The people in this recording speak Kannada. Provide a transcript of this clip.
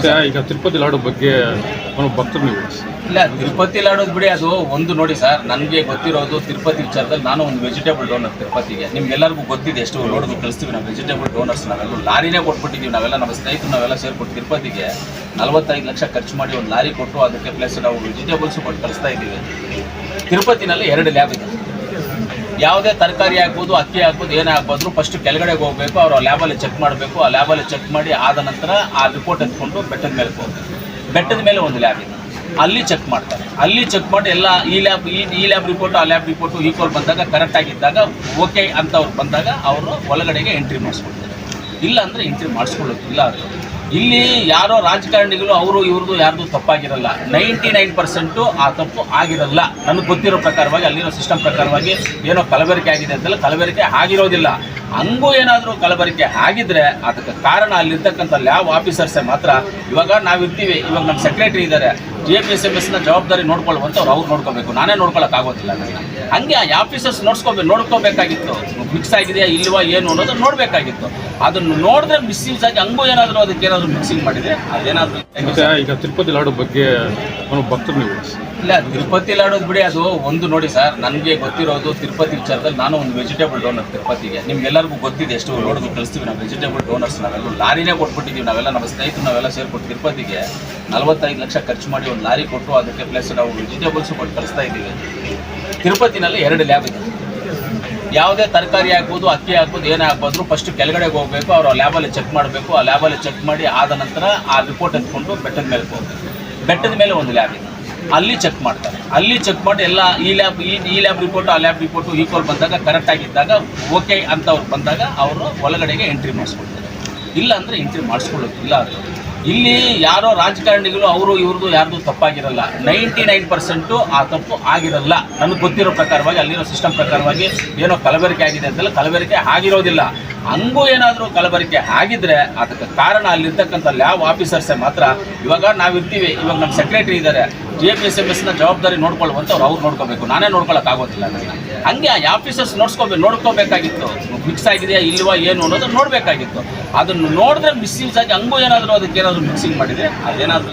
ಮತ್ತೆ ಈಗ ತಿರುಪತಿ ಲಾಡು ಬಗ್ಗೆ ಭಕ್ತರು ನೀವು ಇಲ್ಲ, ತಿರುಪತಿ ಲಾಡೋದು ಬಿಡಿ, ಅದು ಒಂದು ನೋಡಿ ಸರ್, ನನಗೆ ಗೊತ್ತಿರೋದು ತಿರುಪತಿ ವಿಚಾರದಲ್ಲಿ ನಾನು ಒಂದು ವೆಜಿಟೇಬಲ್ ಡೋನರ್ ತಿರುಪತಿಗೆ. ನಿಮ್ಗೆಲ್ಲರಿಗೂ ಗೊತ್ತಿದೆ ಎಷ್ಟು ಲೋಡ್ಗೆ ಕಳಿಸ್ತೀವಿ ನಾವು ವೆಜಿಟೇಬಲ್ ಡೋನರ್ಸ್ ನಾವೆಲ್ಲ ಲಾರಿನೇ ಕೊಟ್ಬಿಟ್ಟಿದ್ದೀವಿ ನಾವೆಲ್ಲ, ನಮ್ಮ ಸ್ನೇಹಿತರು ನಾವೆಲ್ಲ ಸೇರ್ಕೊಟ್ಟು ತಿರುಪತಿಗೆ. ನಲವತ್ತೈದು ಲಕ್ಷ ಖರ್ಚು ಮಾಡಿ ಒಂದು ಲಾರಿ ಕೊಟ್ಟು ಅದಕ್ಕೆ ಪ್ಲಸ್ ನಾವು ವೆಜಿಟೇಬಲ್ಸ್ ಕೊಟ್ಟು ಕಳಿಸ್ತಾ ಇದ್ದೀವಿ. ತಿರುಪತಿನಲ್ಲಿ ಎರಡು ಲ್ಯಾಬ್ ಇದೆ. ಯಾವುದೇ ತರಕಾರಿ ಆಗ್ಬೋದು, ಅಕ್ಕಿ ಆಗ್ಬೋದು, ಏನೇ ಆಗ್ಬೋದು ಫಸ್ಟ್ ಕೆಳಗಡೆಗೆ ಹೋಗಬೇಕು, ಅವರು ಲ್ಯಾಬಲ್ಲಿ ಚೆಕ್ ಮಾಡಬೇಕು. ಆ ಲ್ಯಾಬಲ್ಲಿ ಚೆಕ್ ಮಾಡಿ ಆದ ನಂತರ ಆ ರಿಪೋರ್ಟ್ ಎತ್ಕೊಂಡು ಬೆಟ್ಟದ ಮೇಲೆ ಹೋಗ್ಬೇಕು. ಬೆಟ್ಟದ ಮೇಲೆ ಒಂದು ಲ್ಯಾಬ್ ಇದೆ. ಅಲ್ಲಿ ಚೆಕ್ ಮಾಡ್ತಾರೆ. ಅಲ್ಲಿ ಚೆಕ್ ಮಾಡಿ ಎಲ್ಲ ಈ ಲ್ಯಾಬ್ ಈ ಈ ಲ್ಯಾಬ್ ರಿಪೋರ್ಟ್ ಆ ಲ್ಯಾಬ್ ರಿಪೋರ್ಟು ಈಕ್ವಲ್ ಬಂದಾಗ ಕರೆಕ್ಟ್ ಆಗಿದ್ದಾಗ ಓಕೆ ಅಂತ ಅವ್ರು ಬಂದಾಗ ಅವರು ಒಳಗಡೆಗೆ ಎಂಟ್ರಿ ಮಾಡಿಸ್ಕೊಳ್ತಾರೆ. ಇಲ್ಲ ಅಂದರೆ ಎಂಟ್ರಿ ಮಾಡಿಸ್ಕೊಳ್ಳೋದಿಲ್ಲ ಅದು. ಇಲ್ಲಿ ಯಾರೋ ರಾಜಕಾರಣಿಗಳು, ಅವರು ಇವ್ರದ್ದು ಯಾರ್ದು ತಪ್ಪಾಗಿರಲ್ಲ. ನೈಂಟಿ ನೈನ್ ಪರ್ಸೆಂಟು ಆ ತಪ್ಪು ಆಗಿರಲ್ಲ. ನನಗೆ ಗೊತ್ತಿರೋ ಪ್ರಕಾರವಾಗಿ, ಅಲ್ಲಿರೋ ಸಿಸ್ಟಮ್ ಪ್ರಕಾರವಾಗಿ ಏನೋ ಕಲಬೆರಕೆ ಆಗಿದೆ ಅಂತೆಲ್ಲ ಕಲಬೆರಕೆ ಆಗಿರೋದಿಲ್ಲ. ಹಂಗೂ ಏನಾದರೂ ಕಲಬೆರಕೆ ಆಗಿದ್ರೆ ಅದಕ್ಕೆ ಕಾರಣ ಅಲ್ಲಿರ್ತಕ್ಕಂಥ ಲ್ಯಾಬ್ ಆಫೀಸರ್ಸೇ ಮಾತ್ರ. ಇವಾಗ ನಾವಿರ್ತೀವಿ, ಇವಾಗ ನಮ್ಮ ಸೆಕ್ರೆಟ್ರಿ ಇದ್ದಾರೆ ಜಿ ಎಫ್ ಎಸ್ ಎಂ ಎಸ್ನ ಜವಾಬ್ದಾರಿ ನೋಡ್ಕೊಳ್ಳುವಂತ ಅವ್ರು ನೋಡ್ಕೋಬೇಕು. ನಾನೇ ನೋಡ್ಕೊಳಕ್ಕಾಗೋದಿಲ್ಲ ಅದನ್ನ. ಹಂಗೆ ಆ ಆಫೀಸರ್ಸ್ ನೋಡ್ಸ್ಕೋಬೇಕು ನೋಡ್ಕೋಬೇಕಾಗಿತ್ತು. ಮಿಕ್ಸ್ ಆಗಿದೆಯಾ ಇಲ್ವಾ ಏನು ಅನ್ನೋದನ್ನು ನೋಡಬೇಕಾಗಿತ್ತು. ಅದನ್ನು ನೋಡಿದ್ರೆ ಮಿಸ್ಯೂಸ್ ಆಗಿ ಹಂಗೂ ಏನಾದರೂ ಅದಕ್ಕೆ ಏನಾದರೂ ಮಿಕ್ಸಿಂಗ್ ಮಾಡಿದರೆ ಅದೇನಾದರೂ ಈಗ ತಿರುಪತಿ ಲಾಡು ಬಗ್ಗೆ ಭಕ್ತರು ನೀವು? ಇಲ್ಲ ತಿರುಪತಿ ಲಾಡೋದು ಬಿಡಿ ಅದು ಒಂದು ನೋಡಿ ಸರ್. ನನಗೆ ಗೊತ್ತಿರೋದು ತಿರುಪತಿ ವಿಚಾರದಲ್ಲಿ ನಾನು ಒಂದು ವೆಜಿಟೇಬಲ್ ಡೋನರ್ ತಿರುಪತಿಗೆ. ನಿಮ್ಗೆಲ್ಲರಿಗೂ ಗೊತ್ತಿದೆ ಎಷ್ಟು ನೋಡಿದ್ರು ಕಳಿಸ್ತೀವಿ ನಾವು. ವೆಜಿಟೇಬಲ್ ಡೋನರ್ಸ್ ನಾವೆಲ್ಲ ಲಾರಿನೇ ಕೊಟ್ಬಿಟ್ಟಿದ್ದೀವಿ. ನಾವೆಲ್ಲ ನಮ್ಮ ಸ್ನೇಹಿತರು ನಾವೆಲ್ಲ ಸೇರ್ಕೊಟ್ಟು ತಿರುಪತಿಗೆ ನಲವತ್ತೈದು ಲಕ್ಷ ಖರ್ಚು ಮಾಡಿ ಒಂದು ಲಾರಿ ಕೊಟ್ಟು ಅದಕ್ಕೆ ಪ್ಲಸ್ ನಾವು ವೆಜಿಟೇಬಲ್ಸ್ ಕೊಟ್ಟು ಕಳಿಸ್ತಾ ಇದ್ದೀವಿ. ತಿರುಪತಿನಲ್ಲಿ ಎರಡು ಲ್ಯಾಬ್ ಇದೆ. ಯಾವುದೇ ತರಕಾರಿ ಆಗ್ಬೋದು, ಅಕ್ಕಿ ಹಾಕ್ಬೋದು ಏನೇ ಫಸ್ಟ್ ಕೆಳಗಡೆಗೆ ಹೋಗಬೇಕು, ಅವರು ಆ ಲ್ಯಾಬಲ್ಲಿ ಚೆಕ್ ಮಾಡಬೇಕು. ಆ ಲ್ಯಾಬಲ್ಲಿ ಚೆಕ್ ಮಾಡಿ ಆದ ನಂತರ ಆ ರಿಪೋರ್ಟ್ ಎತ್ಕೊಂಡು ಬೆಟ್ಟದ ಮೇಲೆ ಹೋಗ್ಬೇಕು. ಬೆಟ್ಟದ ಮೇಲೆ ಒಂದು ಲ್ಯಾಬ್ ಇದೆ. ಅಲ್ಲಿ ಚೆಕ್ ಮಾಡ್ತಾರೆ. ಅಲ್ಲಿ ಚೆಕ್ ಮಾಡಿ ಎಲ್ಲ ಈ ಲ್ಯಾಬ್ ಈ ಲ್ಯಾಬ್ ರಿಪೋರ್ಟು ಆ ಲ್ಯಾಬ್ ರಿಪೋರ್ಟು ಈಕ್ವಲ್ ಬಂದಾಗ ಕರೆಕ್ಟ್ ಆಗಿದ್ದಾಗ ಓಕೆ ಅಂತ ಅವ್ರು ಬಂದಾಗ, ಅವರು ಒಳಗಡೆಗೆ ಎಂಟ್ರಿ ಮಾಡಿಸ್ಕೊಡ್ತಾರೆ ಇಲ್ಲ ಅಂದರೆ ಎಂಟ್ರಿ ಮಾಡಿಸ್ಕೊಳ್ಳೋದಿಲ್ಲ ಅದು. ಇಲ್ಲಿ ಯಾರೋ ರಾಜಕಾರಣಿಗಳು, ಅವರು ಇವ್ರದ್ದು ಯಾರ್ದು ತಪ್ಪಾಗಿರಲ್ಲ. ನೈಂಟಿ ನೈನ್ ಪರ್ಸೆಂಟು ಆ ತಪ್ಪು ಆಗಿರಲ್ಲ. ನನಗೆ ಗೊತ್ತಿರೋ ಪ್ರಕಾರವಾಗಿ, ಅಲ್ಲಿರೋ ಸಿಸ್ಟಮ್ ಪ್ರಕಾರವಾಗಿ ಏನೋ ಕಲಬೆರಕೆ ಆಗಿದೆ ಅಂತೆಲ್ಲ ಕಲಬೆರಕೆ ಆಗಿರೋದಿಲ್ಲ. ಹಂಗೂ ಏನಾದರೂ ಕಲಬೆರಕೆ ಆಗಿದ್ರೆ ಅದಕ್ಕೆ ಕಾರಣ ಅಲ್ಲಿರ್ತಕ್ಕಂಥ ಲ್ಯಾಬ್ ಆಫೀಸರ್ಸೇ ಮಾತ್ರ ಇವಾಗ ನಾವಿರ್ತೀವಿ, ಇವಾಗ ನಮ್ಮ ಸೆಕ್ರೆಟರಿ ಇದ್ದಾರೆ ಜಿ ಪಿ ಎಸ್ ಎಂ ಎಸ್ನ ಜವಾಬ್ದಾರಿ ನೋಡ್ಕೊಳ್ಳುವಂಥವ್ರು ಅವ್ರು ನೋಡ್ಕೋಬೇಕು. ನಾನೇ ನೋಡ್ಕೊಳ್ಳೋಕ್ಕಾಗೋದಿಲ್ಲ ಅದನ್ನು ಹಂಗೆ ಆ ಆಫೀಸರ್ಸ್ ನೋಡ್ಸ್ಕೋಬೇಕು ನೋಡ್ಕೋಬೇಕಾಗಿತ್ತು. ಮಿಕ್ಸ್ ಆಗಿದೆಯಾ, ಇಲ್ವಾ, ಏನು ಅನ್ನೋದನ್ನು ನೋಡಬೇಕಾಗಿತ್ತು. ಅದನ್ನು ನೋಡಿದ್ರೆ ಮಿಸ್ಯೂಸ್ ಆಗಿ ಹಂಗೂ ಏನಾದರೂ ಅದಕ್ಕೆ ಏನಾದರೂ ಮಿಕ್ಸಿಂಗ್ ಮಾಡಿದರೆ ಅದೇನಾದರೂ